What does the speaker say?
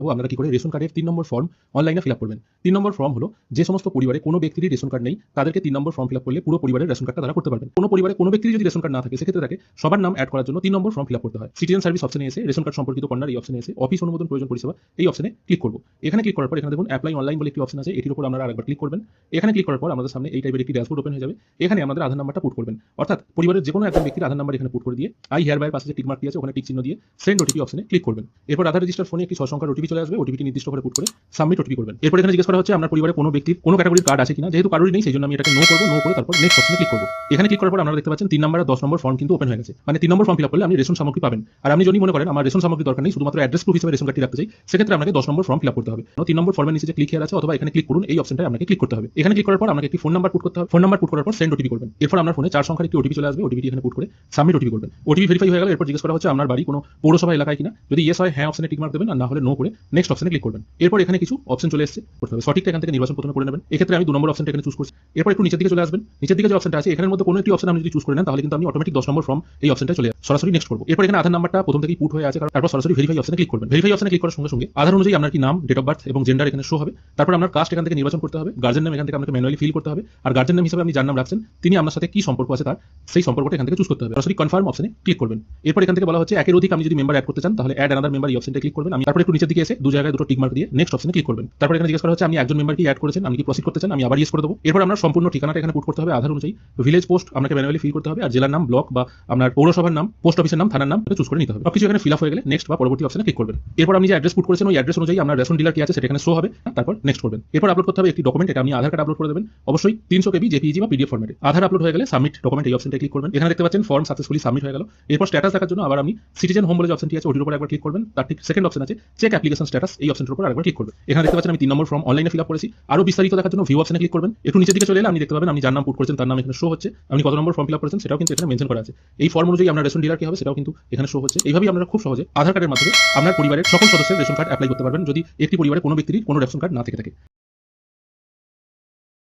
আপনারা কি করে রেশন কার্ডের তিন নম্বর ফর্ম অনলাইনে ফিল আপ করবেন। তিন নম্বর ফর্ম হলো যে সমস্ত পরিবারে কোনো ব্যক্তিরই রেশন কার্ড নেই, তাদেরকে তিন নম্বর ফর্ম ফিল আপ করলে পুরো পরিবারের রেশন কার্ডটা তারা করতে পারবেন। কোনো পরিবারে কোনো ব্যক্তির যদি রেশন কার্ড না থাকে, সেক্ষেত্রে তাকে সবার নাম অ্যাড করার জন্য তিন নম্বর ফর্ম ফিল আপ করতে হয়। সিটিজেন সার্ভিস অপশনে এসে রেশন কার্ড সম্পর্কিত কর্নার এই অপশনে এসে অফিস অনুমোদন প্রয়োজন পরিষেবা এই অপশনে ক্লিক করব। এখানে ক্লিক করার পর এখানে দেখুন অ্যাপ্লাই অনলাইন বলে একটি অপশন আছে, এটির উপর আপনারা আরেকবার ক্লিক করবেন। এখানে ক্লিক করার পর আমাদের সামনে এই টাইপের একটি ড্যাশবোর্ড ওপেন হয়ে যাবে। এখানে আমাদের আধার নাম্বারটা পুট করবেন। অর্থাৎ পরিবারের যে কোনো একজন ব্যক্তির আধার নাম্বার এখানে পুট করে দিয়ে আই হেয়ার বাই পাশে যে টিক মার্ক আছে, ওখানে টিক চিহ্ন দিয়ে সেন্ড ওটিপি অপশনে ক্লিক করবেন। এরপর আধার রেজিস্টার ফোনে একটি সংখ্যার ওটিপি চলে আসবে ওটিপিটি নির্দিষ্ট করে পুট করে সাবমিট ওটিপি করবেন। এরপর এখানে জিজ্ঞেস করা হচ্ছে, আপনার পরিবারে কোনো ব্যক্তির কোনো ক্যাটাগরির কার্ড আছে কিনা? যেহেতু কারোরই নেই, সেই জন্য আমি এটাকে নো করব নো করে তারপর নেক্সট অপশনে ক্লিক করব। এখানে ক্লিক করার পর আপনারা দেখতে পাচ্ছেন, তিন নম্বর দশ নম্বর ফর্ম কিন্তু ওপেন হয়ে গেছে। মানে তিন নম্বর ফর্ম ফিল আপ করলে আপনি রেশন সামগ্রী পাবেন। আর আপনি যদি মনে করেন, আমার রেশন সামগ্রী দরকার নেই, শুধুমাত্র অ্যাড্রেস প্রুফ হিসেবে রেশন কার্ডটি রাখতে চাই, সেক্ষেত্রে আপনাকে দশ নম্বর ফর্ম ফিল আপ করতে হবে। তিন নম্বর ফর্মের নিচে যে ক্লিক আছে, অথবা এখানে ক্লিক করুন, এই অপশনটায় আপনাকে ক্লিক করতে হবে। এখানে ক্লিক করার পর আপনাকে একটি ফোন নাম্বার পুট করতে হবে। ফোন নাম্বার পুট করার পর সেন্ড ওটিপি করবেন। এরপর আপনার ফোনে চার সংখ্যার একটি ওটিপি চলে আসবে ওটিপি এখানে পুট করে সাবমিট ওটিপি করবেন। ওটিপি ভেরিফাই হয়ে গেলে এরপর জিজ্ঞেস করা হচ্ছে, আপনার বাড়ি কোনো পৌরসভা এলাকায় কিনা? যদি ইয়েস হয় হ্যাঁ অপশনে টিক মার্ক দেবেন, আর না হলে নো করে নেক্সট অপশনে ক্লিক করবেন। এরপর এখানে কিছু অপশন চলে এসেছে, করতে হবে। সঠিকটা এখান থেকে নির্বাচন প্রথমে করে নেবেন। এক্ষেত্রে আমি দু নম্বর অপশনটা এখানে চুজ করছি। এরপর একটু নিচের দিকে চলে আসবেন। নিচের দিকে যে অপশনটা আছে, এখানের মধ্যে কোনো একটি অপশন আপনি যদি চুজ করে নেন, তাহলে কিন্তু আপনি অটোমেটিক দশ নম্বর ফর্ম এই অপশনটা চলে সরাসরি নেক্সট করব। এরপর এখানে আধার নাম্বারটা প্রথম থেকেই পুট হয়ে আছে, কারণ তারপর সরাসরি ভেরিফাই অপশনে ক্লিক করবেন। ভেরিফাই অপশনে ক্লিক করার সঙ্গে সঙ্গে আধার অনুযায়ী আপনার কি নাম ডেট অফ বার্থ এবং জেন্ডার এখানে শো হবে। তারপর আপনার কাস্ট এখান থেকে নির্বাচন করতে হবে। গার্জেন নাম এখান থেকে আপনাকে ম্যানুয়ালি ফিল করতে হবে। আর গার্জেন নাম হিসেবে আপনি যার নাম রাখছেন, তিনি আপনার সাথে কি সম্পর্ক আছে তার, সেই সম্পর্কটা এখান থেকে চুজ করতে হবে। সরাসরি কনফার্ম অপশনে ক্লিক করবেন। এরপর এখান থেকে বলা হচ্ছে, একের অধিক আপনি যদি মেম্বার অ্যাড করতে চান, তাহলে অ্যাড আনাদার মেম্বার এই অপশনটা ক্লিক করবেন। আমি তারপর একটু নিচের দিকে এসে দু জায়গায় দুটো টিক মার্ক দিয়ে নেক্সট অপশনে ক্লিক করবেন। তারপর এখানে জিজ্ঞেস করা হচ্ছে আপনি একজন মেম্বারকে অ্যাড করেছেন? আমি কি প্রসিড করতে চান? আমি আবার ইয়েস করে দেবো। এরপর আপনার সম্পূর্ণ ঠিকানাটা এখানে পুট করতে হবে, আধার অনুযায়ী। ভিলেজ পোস্ট আপনাকে ম্যানুয়ালি ফিল করতে হবে, আর জেলার নাম ব্লক বা আপনার পৌরসভার নাম পোস্ট অফিসের নাম, থানার নাম চুজ করে নিতে হবে। সবকিছু এখানে ফিল আপ হয়ে গেলে নেক্সট বা পরবর্তী অপশনে ক্লিক করবেন। এরপর আপনি যে অ্যাড্রেস পুট করেছেন, ওই অ্যাড্রেস অনুযায়ী আপনার রেশন ডিলার কি আছে, সেটা এখানে শো হবে। তারপর নেক্সট করবেন। এরপর আপলোড করতে হবে একটি ডকুমেন্ট এটা আপনি আধার কার্ড আপলোড করে দেবেন। অবশ্যই তিনশো কেবি জেপিজি বা পিডিএফ ফর্মেটে আধার আপলোড হয়ে গেলে সাবমিট ডকুমেন্ট এই অপশনটা ক্লিক করবেন। এখানে দেখতে পাচ্ছেন ফর্ম সাকসেসফুলি সাবমিট হয়ে গেল। এরপর স্ট্যাটাস দেখার জন্য আবার আপনি সিটিজেন হোম বলে যে অপশনটি আছে, ওটির উপর একবার ক্লিক করবেন। তার ঠিক সেকেন্ড অপশন আছে চেক অ্যাপ্লিকেশন স্ট্যাটাস এই অপশনের উপর আরেকবার ক্লিক করবেন এখানে দেখতে পাচ্ছেন আমি তিন নম্বর ফর্ম অনলাইনে ফিল আপ করেছি। আরও বিস্তারিত দেখার জন্য ভিউ অপশনে ক্লিক করবেন। একটু নিচের দিকে চলে এলে আপনি দেখতে পাবেন আমি যার নাম পুট করেছেন তার নাম এখানে শো হচ্ছে। আমি কত নম্বর ফর্ম ফিল আপ করেছেন সেটাও কিন্তু এখানে মেনশন করা আছে। এই ফর্ম অনুযায়ী আপনার রেশন ডিলার কি হবে সেটাও কিন্তু এখানে শো হচ্ছে। এইভাবেই আপনারা খুব সহজে আধার কার্ডের মাধ্যমে আপনার পরিবারের সকল সদস্যের রেশন কার্ড অ্যাপ্লাই করতে পারবেন যদি একটি পরিবারের কোনো ব্যক্তির কোনো রেশন কার্ড না থেকে থাকে।